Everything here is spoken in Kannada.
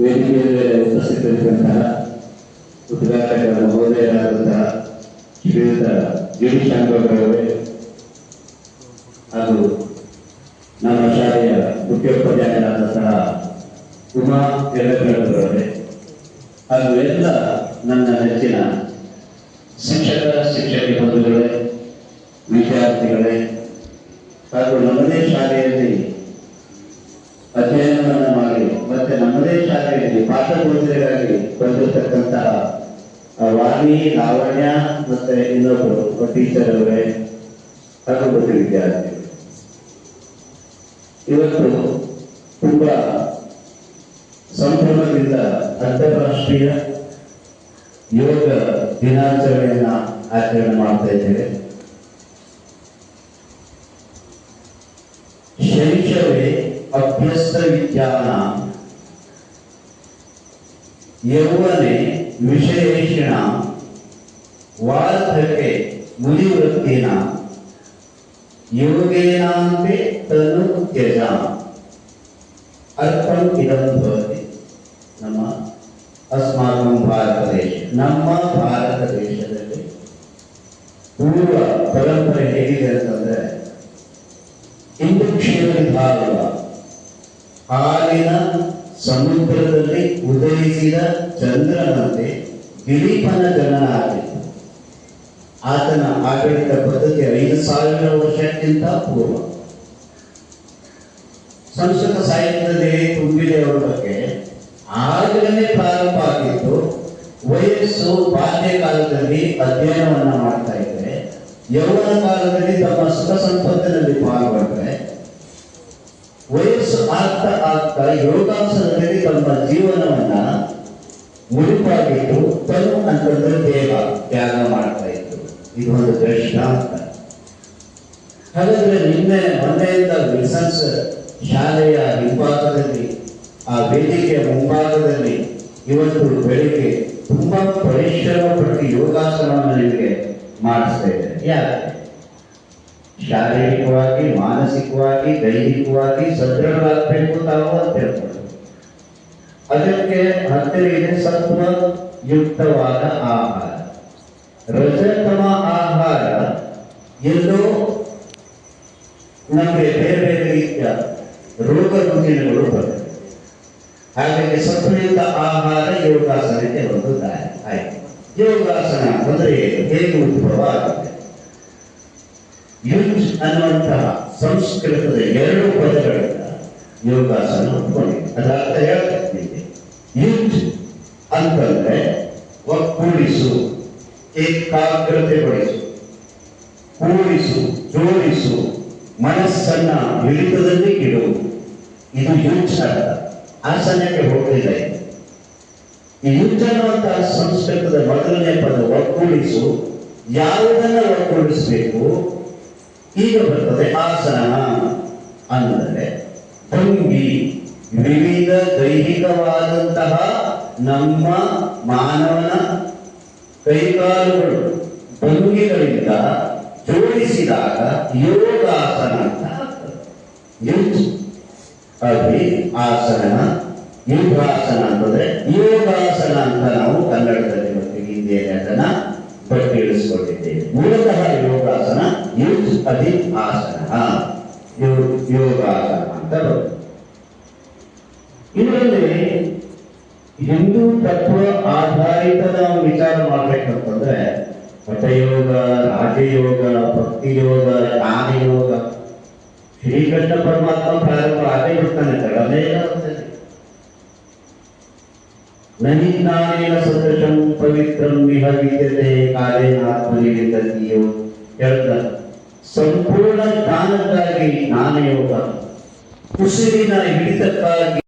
ವೇದಿಕೆಯಲ್ಲಿ ಉಪಸ್ಥಿತರಿದ್ದಂತಹ ಉದ್ಘಾಟಕ ಮಹೋದಯರಾದಂತಹ ಶ್ರೀಯುತ ಗಿರೀಶ್ ಅಂಗವರವರೇ ಹಾಗೂ ನಮ್ಮ ಶಾಲೆಯ ಮುಖ್ಯೋಪಾಧ್ಯಾಯರಾದಂತಹ ಉಮಾ ಎರಗರವರವರೇ ಹಾಗೂ ಎಲ್ಲ ನನ್ನ ನೆಚ್ಚಿನ ಶಿಕ್ಷಕ ಶಿಕ್ಷಕಿ ಬಂಧುಗಳೇ ವಿದ್ಯಾರ್ಥಿಗಳೇ, ಹಾಗೂ ನಮ್ಮದೇ ಶಾಲೆಯಲ್ಲಿ ಅಧ್ಯಯನವನ್ನು ಪಾಠ ಬೋಧನೆಗಾಗಿ ಬಂದಿರತಕ್ಕಂತಹ ವಾಣಿ ಲಾವಣ್ಯ ಮತ್ತೆ ಇನ್ನೊಬ್ಬರು ಟೀಚರ್ ಅವರೇ ಹಾಗೂ ವಿದ್ಯಾರ್ಥಿ ಇವತ್ತು ತುಂಬಾ ಸಂಭ್ರಮದಿಂದ ಅಂತಾರಾಷ್ಟ್ರೀಯ ಯೋಗ ದಿನಾಚರಣೆಯನ್ನ ಆಚರಣೆ ಮಾಡ್ತಾ ಇದ್ದೇವೆ. ಶೈಶವೇ ಅಭ್ಯಸ್ತ ವಿಜ್ಞಾನ ಯೌವನೆ ವಿಷಯೇಷಣ ವಾರ್ಧಕೆ ಮುನಿವೃತ್ತಿನ ಯೋಗೇನಾಂತೆ ತನು ತ್ಯಜ ಅರ್ಥಂ ಇದಂ ಭವತಿ ನಮ್ಮ ಅಸ್ಮಾಕಂ ಭಾರತ ದೇಶ ನಮ್ಮ ಭಾರತ ದೇಶದಲ್ಲಿ ಪೂರ್ವ ಪರಂಪರೆ ಹೇಗಿದೆ ಅಂತಂದ್ರೆ ಹಿಂದೂ ಕ್ಷೀರ ವಿಭಾಗದ ಹಾಲಿನ ಸಮುದ್ರದಲ್ಲಿ ಉದಯಿಸಿದ ಚಂದ್ರನಂತೆ ದಿಲೀಪನ ಜನನ ಆಗಿತ್ತು ಆತನ ಆಡಳಿತ ಪದ್ಧತಿ ಐದು ಸಾವಿರ ವರ್ಷಕ್ಕಿಂತ ಪೂರ್ವ. ಸಂಸ್ಕೃತ ಸಾಹಿತ್ಯದಲ್ಲಿ ತುಂಬಿದೆ ಅವರ ಬಗ್ಗೆ. ಆಗಲೇ ಪ್ರಾರಂಭ ಆಗಿತ್ತು ವಯಸ್ಸು ಬಾಲ್ಯ ಕಾಲದಲ್ಲಿ ಅಧ್ಯಯನವನ್ನ ಮಾಡ್ತಾ ಇದ್ರೆ ಯೌವನ ಕಾಲದಲ್ಲಿ ತಮ್ಮ ಸುಖ ಸಂಪತ್ತಿನಲ್ಲಿ ಪಾಲ್ಗೊಂಡ್ರೆ ವಯಸ್ಸು ಆಗ್ತಾ ಆಗ್ತಾ ಯೋಗಾಸನದಲ್ಲಿ ತಮ್ಮ ಜೀವನವನ್ನ ಮುಡಿಪಾಗಿಟ್ಟು ತನು ಅಂತಂದ್ರೆ ದೇಹ ತ್ಯಾಗ ಮಾಡ್ತಾ ಇತ್ತು. ಇದು ಒಂದು ದೃಷ್ಟಾಂತ. ಹಾಗಾದ್ರೆ ನಿನ್ನೆ ಮೊನ್ನೆಯಿಂದ ಬಿಸನ್ಸ್ ಶಾಲೆಯ ಹಿಂಭಾಗದಲ್ಲಿ, ಆ ವೇದಿಕೆಯ ಮುಂಭಾಗದಲ್ಲಿ ಇವತ್ತು ಬೆಳಿಗ್ಗೆ ತುಂಬಾ ಪರಿಶ್ರಮ ಪಟ್ಟು ಯೋಗಾಸನವನ್ನು ನಿಮಗೆ ಮಾಡಿಸ್ತಾ ಇದ್ದಾರೆ ಯಾಕೆ ಶಾರೀರಿಕವಾಗಿ ಮಾನಸಿಕವಾಗಿ ದೈಹಿಕವಾಗಿ ಸದೃಢರಾಗಬೇಕು ತಾವು ಅಂತ ಹೇಳ್ತಾರೆ ಅದಕ್ಕೆ ಹತ್ತಿರ ಇದೆ ಸತ್ವ ಯುಕ್ತವಾದ ಆಹಾರ ರಜತಮ ಆಹಾರ ಎಲ್ಲೋ ನಮಗೆ ಬೇರೆ ಬೇರೆ ರೀತಿಯ ರೋಗ ರುಜಿನಗಳು ಬರ್ತವೆ ಹಾಗಾಗಿ ಸತ್ವಯುಕ್ತ ಆಹಾರ ಯೋಗಾಸನಕ್ಕೆ ಒಂದು ದಾರಿ ಆಯ್ತು ಯೋಗಾಸನ ಅಂದ್ರೆ ಏನು? ಹೇಗೆ ಉದ್ಭವ ಆಗುತ್ತೆ ಯುಜ್ ಅನ್ನುವಂತಹ ಸಂಸ್ಕೃತದ ಎರಡು ಪದಗಳಿಂದ ಯೋಗಾಸನ ಉಟ್ಕೊಂಡಿದೆ ಅದರ ಅರ್ಥ ಹೇಳ್ತಿದ್ದೀನಿ ಯುಜ್ ಅಂತಂದ್ರೆ ಒಕ್ಕೂಡಿಸು ಏಕಾಗ್ರತೆಗೊಳಿಸು, ಕೂಡಿಸು, ಜೋಡಿಸು, ಮನಸ್ಸನ್ನ ಹಿಡಿತದಲ್ಲಿ ಇಡು. ಇದು ಯುಜ್ ಆಸನಕ್ಕೆ ಹೋಗಲಿಲ್ಲ ಈ ಯುಜ್ ಅನ್ನುವಂತಹ ಸಂಸ್ಕೃತದ ಮೊದಲನೇ ಪದ ಒಕ್ಕೂಡಿಸು ಯಾವುದನ್ನ ಒಕ್ಕೂಡಿಸಬೇಕು ಈಗ ಬರ್ತದೆ ಆಸನ ಅಂದರೆ ಭಂಗಿ ವಿವಿಧ ದೈಹಿಕವಾದಂತಹ ನಮ್ಮ ಮಾನವನ ಕೈಕಾಲುಗಳು ಭಂಗಿಗಳಿಂದ ಜೋಡಿಸಿದಾಗ ಯೋಗಾಸನ ಅಂತ ಆಗ್ತದೆ. ಅಲ್ಲಿ ಆಸನ, ಯೋಗಾಸನ ಅಂತಂದ್ರೆ ಯೋಗಾಸನ ಅಂತ ನಾವು ಕನ್ನಡದಲ್ಲಿ ಮತ್ತು ಹಿಂದಿಯಲ್ಲಿ ಅದನ್ನ ಇಳಿಸ್ಕೊಂಡಿದ್ದೇವೆ. ಮೂಲತಃ ಯೋಗಾಸನ ಅಧಿ ಆಸನ ಯೋಗಾಸನ ಅಂತ ಬರುತ್ತೆ. ಇದರಲ್ಲಿ ಹಿಂದೂ ತತ್ವ ಆಧಾರಿತ ನಾವು ವಿಚಾರ ಮಾಡ್ಬೇಕಂತಂದ್ರೆ ಪಟಯೋಗ, ರಾಜಯೋಗ ಭಕ್ತಿ ಯೋಗ ಜ್ಞಾನ ಯೋಗ ಶ್ರೀಕೃಷ್ಣ ಪರಮಾತ್ಮ ಪ್ರಾರಂಭ ಆಗೇ ಬಿಡ್ತಾನೆ ಅದೇ ನಹಿ ಜ್ಞಾನೇನ ಸದೃಶಂ ಪವಿತ್ರಂ ವಿಹ ವಿದ್ಯತೆ ಕಾಲೇನ ಆತ್ಮನಿ ವಿದ್ಯತೆಯೋ ಹೇಳ್ತಾರೆ. ಸಂಪೂರ್ಣ ಜ್ಞಾನಕ್ಕಾಗಿ ಜ್ಞಾನಯೋಗ ಉಸಿರಿನ ಹಿಡಿತಕ್ಕಾಗಿ